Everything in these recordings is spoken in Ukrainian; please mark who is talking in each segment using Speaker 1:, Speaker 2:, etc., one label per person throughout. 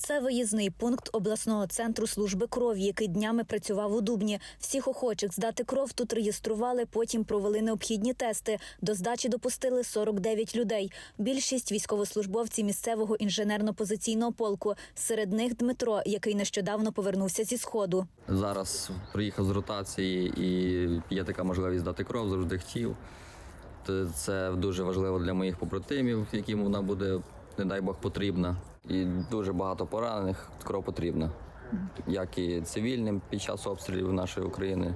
Speaker 1: Це виїзний пункт обласного центру служби крові, який днями працював у Дубні. Всіх охочих здати кров тут реєстрували, потім провели необхідні тести. До здачі допустили 49 людей. Більшість військовослужбовці місцевого інженерно-позиційного полку. Серед них Дмитро, який нещодавно повернувся зі сходу.
Speaker 2: Зараз приїхав з ротації і є така можливість дати кров, завжди хотів. Це дуже важливо для моїх побратимів, яким вона буде, не дай Бог, потрібна. І дуже багато поранених кров потрібна. Як і цивільним під час обстрілів нашої України,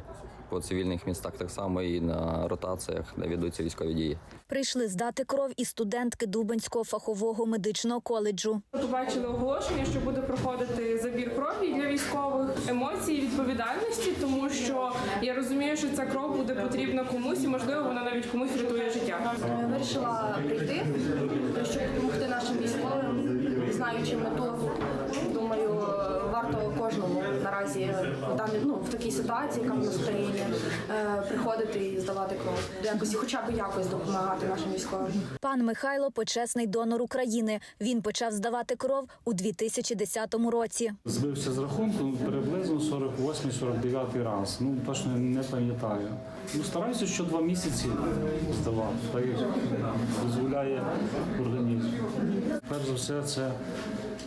Speaker 2: по цивільних містах, так само і на ротаціях, де ведуться військові дії.
Speaker 1: Прийшли здати кров і студентки Дубенського фахового медичного коледжу.
Speaker 3: Побачили оголошення, що буде проходити забір крові для військових емоцій, відповідальності, тому що я розумію, що ця кров буде потрібна комусь, і можливо вона навіть комусь врятує життя.
Speaker 4: Е, Вирішила прийти, щоб допомогти нашим військовим, знаючи мету. Думаю, варто кожному наразі в даній ну в такій ситуації, яка в нас в країні, е, приходити і здавати кров. Якось, хоча б якось допомагати нашим військовим.
Speaker 1: Пан Михайло почесний донор України. Він почав здавати кров у 2010 році.
Speaker 5: Збився з рахунку приблизно 48-49 раз. Ну точно не пам'ятаю. Ну стараюся що два місяці здавати, так як дозволяє організм. Перш за все, це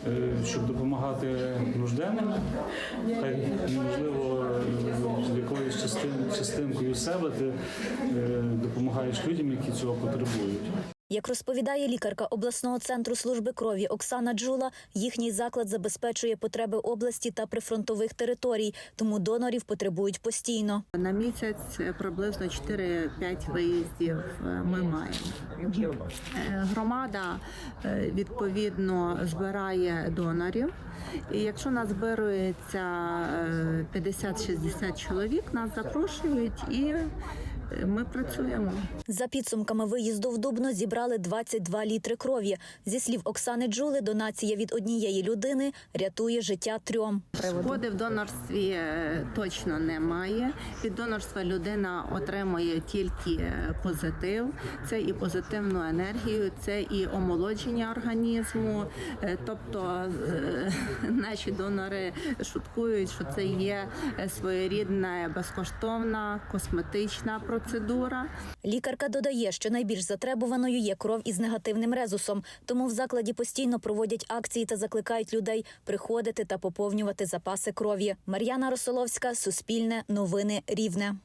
Speaker 5: е, щоб допомагати нужденним, хай можливо якоюсь частин, частинкою себе ти е, допомагаєш людям, які цього потребують.
Speaker 1: Як розповідає лікарка обласного центру служби крові Оксана Джула, їхній заклад забезпечує потреби області та прифронтових територій, тому донорів потребують постійно.
Speaker 6: На місяць приблизно 4-5 виїздів е, ми маємо. Е, Громада е, відповідно збирає донорів. І якщо назбирується е, 50-60 чоловік, нас запрошують і ми працюємо.
Speaker 1: За підсумками виїзду в Дубно зібрали 22 літри крові. Зі слів Оксани Джули, донація від однієї людини рятує життя трьом.
Speaker 6: Шкоди в донорстві е, точно немає. Від донорства людина отримує тільки е, позитив, це і позитивну енергію, це і омолодження організму. Е, Тобто наші донори шуткують, що це є своєрідна безкоштовна косметична процедура.
Speaker 1: Лікарка додає, що найбільш затребуваною є кров із негативним резусом, тому в закладі постійно проводять акції та закликають людей приходити та поповнювати запаси крові. Мар'яна Росоловська, Суспільне, Новини Рівне.